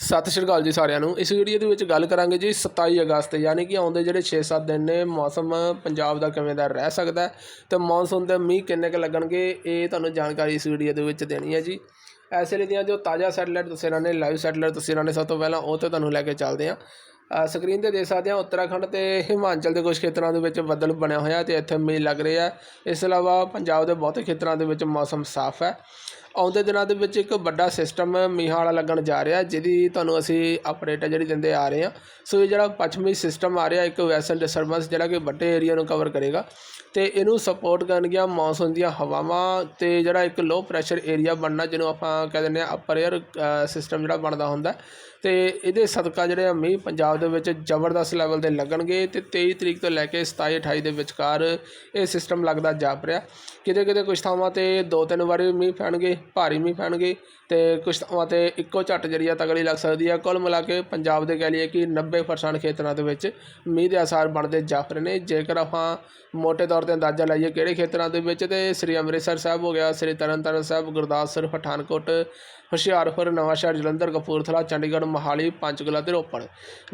ਸਤਿ ਸ਼੍ਰੀ ਅਕਾਲ ਜੀ ਸਾਰਿਆਂ ਨੂੰ। ਇਸ ਵੀਡੀਓ ਦੇ ਵਿੱਚ ਗੱਲ ਕਰਾਂਗੇ ਜੀ 27 ਅਗਸਤ, ਯਾਨੀ ਕਿ ਆਉਂਦੇ ਜਿਹੜੇ 6-7 ਦਿਨ ਨੇ, ਮੌਸਮ ਪੰਜਾਬ ਦਾ ਕਿਵੇਂ ਦਾ ਰਹਿ ਸਕਦਾ ਹੈ ਤੇ ਮੌਨਸੂਨ ਦੇ ਮੀਂਹ ਕਿੰਨੇ ਕੁ ਲੱਗਣਗੇ, ਇਹ ਤੁਹਾਨੂੰ ਜਾਣਕਾਰੀ ਇਸ ਵੀਡੀਓ ਦੇ ਵਿੱਚ ਦੇਣੀ ਹੈ ਜੀ। ਐਸੇ ਲਈ ਦੀਆਂ ਜੋ ਤਾਜ਼ਾ ਸੈਟਲਾਈਟ ਤਸਵੀਰਾਂ ਨੇ, ਲਾਈਵ ਸੈਟਲਾਈਟ ਤਸਵੀਰਾਂ ਨੇ ਸਭ ਤੋਂ ਪਹਿਲਾਂ, ਉਹ ਤੇ ਤੁਹਾਨੂੰ ਲੈ ਕੇ ਚੱਲਦੇ ਹਾਂ। ਸਕਰੀਨ ਤੇ ਦੇਖ ਸਕਦੇ ਹਾਂ, ਉੱਤਰਾਖੰਡ ਤੇ ਹਿਮਾਚਲ ਦੇ ਕੁਝ ਖੇਤਰਾਂ ਦੇ ਵਿੱਚ ਬੱਦਲ ਬਣਿਆ ਹੋਇਆ ਤੇ ਇੱਥੇ ਮੀਂਹ ਲੱਗ ਰਿਹਾ ਹੈ। ਇਸ ਤੋਂ ਇਲਾਵਾ ਪੰਜਾਬ ਦੇ ਬਹੁਤੇ ਖੇਤਰਾਂ ਦੇ ਵਿੱਚ ਮੌਸਮ ਸਾਫ਼ ਹੈ। ਆਉਂਦੇ ਦਿਨਾਂ ਦੇ ਵਿੱਚ ਇੱਕ ਵੱਡਾ ਸਿਸਟਮ ਮੀਂਹ ਵਾਲਾ ਲੱਗਣ ਜਾ ਰਿਹਾ, ਜਿਹਦੀ ਤੁਹਾਨੂੰ ਅਸੀਂ ਅਪਡੇਟ ਜਿਹੜੀ ਦਿੰਦੇ ਆ ਰਹੇ ਹਾਂ। ਸੋ ਇਹ ਜਿਹੜਾ ਪੱਛਮੀ ਸਿਸਟਮ ਆ ਰਿਹਾ, ਇੱਕ ਵੈਸਟਰਨ ਡਿਸਟਰਬੈਂਸ ਜਿਹੜਾ ਕਿ ਵੱਡੇ ਏਰੀਆ ਨੂੰ ਕਵਰ ਕਰੇਗਾ। ਤੇ ਇਹਨੂੰ ਸਪੋਰਟ ਕਰਨਗੀਆਂ ਮੌਨਸੂਨ ਦੀਆਂ ਹਵਾਵਾਂ ਤੇ ਜਿਹੜਾ ਇੱਕ ਲੋ ਪ੍ਰੈਸ਼ਰ ਏਰੀਆ ਬਣਨਾ, ਜਿਹਨੂੰ ਆਪਾਂ ਕਹਿ ਦਿੰਦੇ ਆ ਅਪਰ ਏਅਰ ਸਿਸਟਮ ਜਿਹੜਾ ਬਣਦਾ ਹੁੰਦਾ। ਤੇ ਇਹਦੇ ਸਦਕਾ ਜਿਹੜੇ ਆ ਮੀਂਹ ਪੰਜਾਬ ਦੇ ਵਿੱਚ ਜ਼ਬਰਦਸਤ ਲੈਵਲ ਦੇ ਲੱਗਣਗੇ ਤੇ 23 ਤਰੀਕ ਤੋਂ ਲੈ ਕੇ 27 28 ਦੇ ਵਿਚਕਾਰ ਇਹ ਸਿਸਟਮ ਲੱਗਦਾ ਜਾਪ ਰਿਹਾ। ਕਿਤੇ ਕਿਤੇ ਕੁਝ ਥਾਵਾਂ ਤੇ ਦੋ ਤਿੰਨ ਵਾਰੀ ਮੀਂਹ ਪੈਣਗੇ ਭਾਰੀ ਮੀਂਹ ਪੈਣਗੇ ਤੇ ਕੁਝ ਥਾਵਾਂ ਤੇ ਇੱਕੋ ਝੱਟ ਜਿਹੜੀ ਆ ਤਗੜੀ ਲੱਗ ਸਕਦੀ ਆ। ਕੁੱਲ ਮਿਲਾ ਕੇ ਪੰਜਾਬ ਦੇ ਕਹਿ ਲਈਏ ਕਿ 90% ਖੇਤਰਾਂ ਦੇ ਵਿੱਚ ਮੀਂਹ ਦੇ ਆਸਾਰ ਬਣਦੇ ਜਾਪ ਰਹੇ ਨੇ। ਜੇਕਰ ਆਪਾਂ ਮੋٹے ਤੌਰ ਤੇ ਅੰਦਾਜ਼ਾ ਲਾਈਏ ਕਿਹੜੇ ਖੇਤਰਾਂ ਦੇ ਵਿੱਚ, ਤੇ ਸ੍ਰੀ ਅੰਮ੍ਰਿਤਸਰ ਸਾਹਿਬ ਹੋ ਗਿਆ, ਸ੍ਰੀ ਤਰਨਤਾਰਨ ਸਾਹਿਬ, ਗੁਰਦਾਸਪੁਰ, ਪਠਾਨਕੋਟ ਹੁਸ਼ਿਆਰਪੁਰ, ਨਵਾਂਸ਼ਹਿਰ, ਜਲੰਧਰ, ਕਪੂਰਥਲਾ, ਚੰਡੀਗੜ੍ਹ, ਮੋਹਾਲੀ, ਪੰਚਕੂਲਾ ਤੇ ਰੋਪੜ।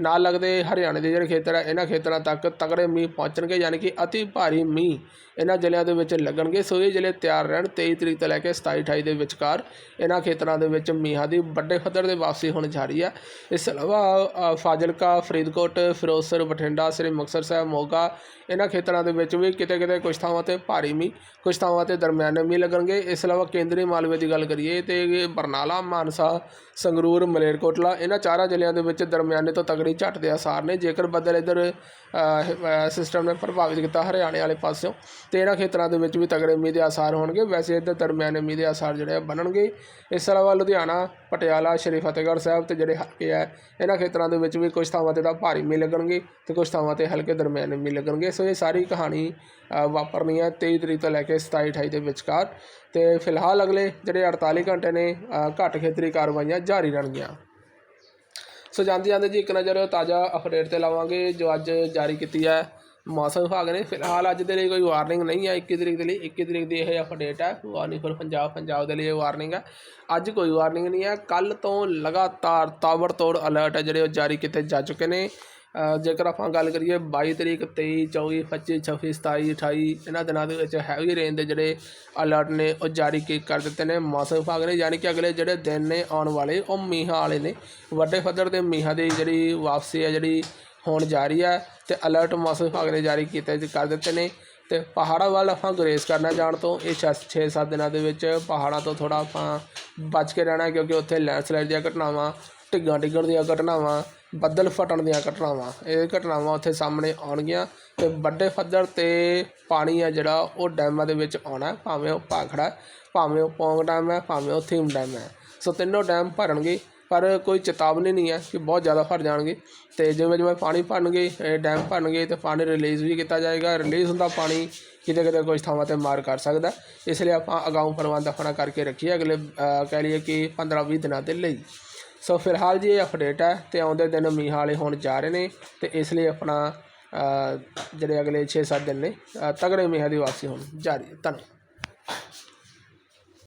ਨਾਲ ਲੱਗਦੇ ਹਰਿਆਣੇ ਦੇ ਜਿਹੜੇ ਖੇਤਰ ਆ, ਇਹਨਾਂ ਖੇਤਰਾਂ ਤੱਕ ਤਗੜੇ ਮੀਂਹ ਪਹੁੰਚਣਗੇ, ਯਾਨੀ ਕਿ ਅਤੀ ਭਾਰੀ ਮੀਂਹ ਇਹਨਾਂ ਜ਼ਿਲ੍ਹਿਆਂ ਦੇ ਵਿੱਚ ਲੱਗਣਗੇ। ਸੋ ਇਹ ਜ਼ਿਲ੍ਹੇ ਤਿਆਰ ਰਹਿਣ 23 ਤਰੀਕ ਤੋਂ ਲੈ ਕੇ 27 28 ਦੇ ਵਿਚਕਾਰ ਇਹਨਾਂ ਖੇਤਰਾਂ ਦੇ ਵਿੱਚ ਮੀਂਹਾਂ ਦੀ ਵੱਡੇ ਪੱਧਰ ਦੇ ਵਾਪਸੀ ਹੋਣ ਜਾ ਰਹੀ ਹੈ ਇਸ ਤੋਂ ਇਲਾਵਾ ਫਾਜ਼ਿਲਕਾ, ਫਰੀਦਕੋਟ, ਫਿਰੋਜ਼ਪੁਰ, ਬਠਿੰਡਾ, ਸ੍ਰੀ ਮੁਕਤਸਰ ਸਾਹਿਬ, ਮੋਗਾ ਇਹਨਾਂ ਖੇਤਰਾਂ ਦੇ ਵਿੱਚ ਵੀ ਕਿਤੇ ਕਿਤੇ ਕੁਝ ਥਾਵਾਂ ਤੇ ਭਾਰੀ ਮੀਂਹ, ਕੁਝ ਥਾਵਾਂ ਤੇ ਦਰਮਿਆਨੇ ਮੀਂਹ ਲੱਗਣਗੇ। ਇਸ ਤੋਂ ਇਲਾਵਾ ਕੇਂਦਰੀ ਮਾਲਵੇ ਦੀ ਗੱਲ ਕਰੀਏ ਤੇ ਬਰਨਾਲਾ ਬਰਨਾਲਾ ਮਾਨਸਾ, ਸੰਗਰੂਰ, ਮਲੇਰਕੋਟਲਾ, ਇਹਨਾਂ ਚਾਰਾਂ ਜ਼ਿਲ੍ਹਿਆਂ ਦੇ ਵਿੱਚ ਦਰਮਿਆਨੇ ਤੋਂ ਤਗੜੀ ਝੱਟ ਦੇ ਆਸਾਰ ਨੇ। ਜੇਕਰ ਬੱਦਲ ਇੱਧਰ ਸਿਸਟਮ ਨੇ ਪ੍ਰਭਾਵਿਤ ਕੀਤਾ ਹਰਿਆਣੇ ਵਾਲੇ ਪਾਸਿਓਂ, ਤੇ ਇਹਨਾਂ ਖੇਤਰਾਂ ਦੇ ਵਿੱਚ ਵੀ ਤਗੜੇ ਮੀਂਹ ਦੇ ਆਸਾਰ ਹੋਣਗੇ। ਵੈਸੇ ਇੱਧਰ ਦਰਮਿਆਨੇ ਮੀਂਹ ਦੇ ਆਸਾਰ ਜਿਹੜੇ ਆ ਬਣਨਗੇ। ਇਸ ਤੋਂ ਇਲਾਵਾ ਲੁਧਿਆਣਾ, ਪਟਿਆਲਾ, ਸ਼੍ਰੀ ਫਤਿਹਗੜ੍ਹ ਸਾਹਿਬ ਤੇ ਜਿਹੜੇ ਹਲਕੇ ਆ, ਇਹਨਾਂ ਖੇਤਰਾਂ ਦੇ ਵਿੱਚ ਵੀ ਕੁਝ ਥਾਵਾਂ ਤੇ ਤਾਂ ਭਾਰੀ ਮੀਂਹ ਲੱਗਣਗੇ ਤੇ ਕੁਝ ਥਾਵਾਂ ਤੇ ਹਲਕੇ ਦਰਮਿਆਨੇ ਮੀਂਹ ਲੱਗਣਗੇ। ਸੋ ਇਹ ਸਾਰੀ ਕਹਾਣੀ ਵਾਪਰਨੀ ਹੈ 23 ਤਰੀਕ ਤੋਂ ਲੈ ਕੇ 27 28 ਦੇ ਵਿਚਕਾਰ। ਤੇ ਫਿਲਹਾਲ ਅਗਲੇ ਜਿਹੜੇ 48 ਘੰਟੇ ਨੇ ਘੱਟ ਖੇਤਰੀ ਕਾਰਵਾਈਆਂ ਜਾਰੀ ਰਹਿਣਗੀਆਂ। ਸੋ ਜਾਂਦੇ ਜਾਂਦੇ ਜੀ ਇੱਕ ਨਜ਼ਰ ਤਾਜ਼ਾ ਅਪਡੇਟ ਤੇ ਲਾਵਾਂਗੇ ਜੋ ਅੱਜ ਜਾਰੀ ਕੀਤੀ ਹੈ ਮੌਸਮ ਵਿਭਾਗ ਨੇ। ਫਿਲਹਾਲ ਅੱਜ ਦੇ ਲਈ ਕੋਈ ਵਾਰਨਿੰਗ ਨਹੀਂ ਹੈ 21 ਤਰੀਕ ਦੇ ਲਈ 21 ਤਰੀਕ ਦੀ ਇਹ ਅਪਡੇਟ ਹੈ। ਵਾਰਨਿੰਗ ਫॉर ਪੰਜਾਬ ਪੰਜਾਬ ਦੇ ਲਈ ਇਹ ਵਾਰਨਿੰਗ ਹੈ। ਅੱਜ ਕੋਈ ਵਾਰਨਿੰਗ ਨਹੀਂ ਹੈ। ਕੱਲ ਤੋਂ ਲਗਾਤਾਰ ਤਾਵੜ ਤੋੜ ਅਲਰਟ ਹੈ ਜਿਹੜੇ ਉਹ ਜਾਰੀ ਕੀਤੇ ਜਾ ਚੁੱਕੇ ਨੇ। ਜੇਕਰ ਆਪਾਂ ਗੱਲ ਕਰੀਏ 22 ਤਰੀਕ 23 24 25 26 27 28 ਇਹਨਾਂ ਦਿਨਾਂ ਦੇ ਵਿੱਚ ਹੈਵੀ ਰੇਨ ਦੇ ਜਿਹੜੇ ਅਲਰਟ ਨੇ ਉਹ ਜਾਰੀ ਕੀ ਕਰ ਦਿੱਤੇ ਨੇ। ਮੌਸਮ ਵਿਭਾਗ ਨੇ ਯਾਨੀ ਕਿ ਅਗਲੇ ਜਿਹੜੇ ਦਿਨ ਨੇ ਆਉਣ ਵਾਲੇ, ਉਹ ਮੀਂਹਾਂ ਵਾਲੇ ਨੇ। ਵੱਡੇ ਪੱਧਰ 'ਤੇ ਮੀਂਹਾਂ ਦੀ ਜਿਹੜੀ ਵਾਪਸੀ ਹੈ ਜਿਹੜੀ ਹੋਣ ਜਾ ਰਹੀ ਹੈ ਤੇ ਅਲਰਟ ਮੌਸਮ ਵਿਭਾਗ ਨੇ ਜਾਰੀ ਕੀਤੇ ਕਰ ਦਿੱਤੇ ਨੇ। ਤੇ ਪਹਾੜਾਂ ਵੱਲ ਆਪਾਂ ਗੁਰੇਜ਼ ਕਰਨਾ ਜਾਣ ਤੋਂ, ਇਹ 6-7 ਦਿਨਾਂ ਦੇ ਵਿੱਚ ਪਹਾੜਾਂ ਤੋਂ ਥੋੜਾ ਆਪਾਂ ਬਚ ਕੇ ਰਹਿਣਾ ਕਿਉਂਕਿ ਉੱਥੇ ਲੈਂਡਸਲਾਈਡ ਦੀਆਂ ਘਟਨਾਵਾਂ ਢਿੱਗਾਂ ਡਿੱਗਣ ਦੀਆਂ ਘਟਨਾਵਾਂ ਬੱਦਲ ਫਟਣ ਦੀਆਂ ਘਟਨਾਵਾਂ ਇਹ ਘਟਨਾਵਾਂ ਉੱਥੇ ਸਾਹਮਣੇ ਆਉਣਗੀਆਂ ਅਤੇ ਵੱਡੇ ਪੱਧਰ ਤੇ ਪਾਣੀ ਆ ਜਿਹੜਾ ਉਹ ਡੈਮਾਂ ਦੇ ਵਿੱਚ ਆਉਣਾ ਭਾਵੇਂ ਉਹ ਭਾਖੜਾ ਹੈ, ਭਾਵੇਂ ਉਹ ਪੌਂਗ ਡੈਮ ਹੈ ਭਾਵੇਂ ਉਹ ਥੀਮ ਡੈਮ ਹੈ। ਸੋ ਤਿੰਨੋਂ ਡੈਮ ਭਰਨਗੇ ਪਰ ਕੋਈ ਚੇਤਾਵਨੀ ਨਹੀਂ ਹੈ ਕਿ ਬਹੁਤ ਜ਼ਿਆਦਾ ਭਰ ਜਾਣਗੇ। ਤੇ ਜਿਵੇਂ ਜਿਵੇਂ ਪਾਣੀ ਭਰਨਗੇ ਇਹ ਡੈਮ ਭਰਨਗੇ ਤੇ ਪਾਣੀ ਰਿਲੀਜ਼ ਵੀ ਕੀਤਾ ਜਾਏਗਾ। ਰਿਲੀਜ਼ ਹੁੰਦਾ ਪਾਣੀ ਕਿਤੇ ਕਿਤੇ ਕੁਝ ਥਾਵਾਂ ਤੇ ਮਾਰ ਕਰ ਸਕਦਾ ਇਸ ਲਈ ਆਪਾਂ ਅਗਾਊਂ ਪ੍ਰਬੰਧ ਆਪਣਾ ਕਰਕੇ ਰੱਖੀਏ। ਅਗਲੇ ਕਹਿ ਲਈਏ ਕਿ 15-20 ਦਿਨਾਂ ਦੇ ਲਈ। ਸੋ ਫਿਲਹਾਲ ਜੀ ਇਹ ਅਪਡੇਟ ਹੈ ਤੇ ਆਉਂਦੇ ਦਿਨ ਮੀਂਹ ਵਾਲੇ ਹੋਣ ਜਾ ਰਹੇ ਨੇ ਤੇ ਇਸ ਲਈ ਆਪਣਾ ਜਿਹੜੇ ਅਗਲੇ 6-7 ਦਿਨ ਨੇ ਤਗੜੇ ਮੀਂਹਾਂ ਦੀ ਵਾਪਸੀ ਹੋਣ ਜਾਰੀ ਹੈ। ਧੰਨਵਾਦ।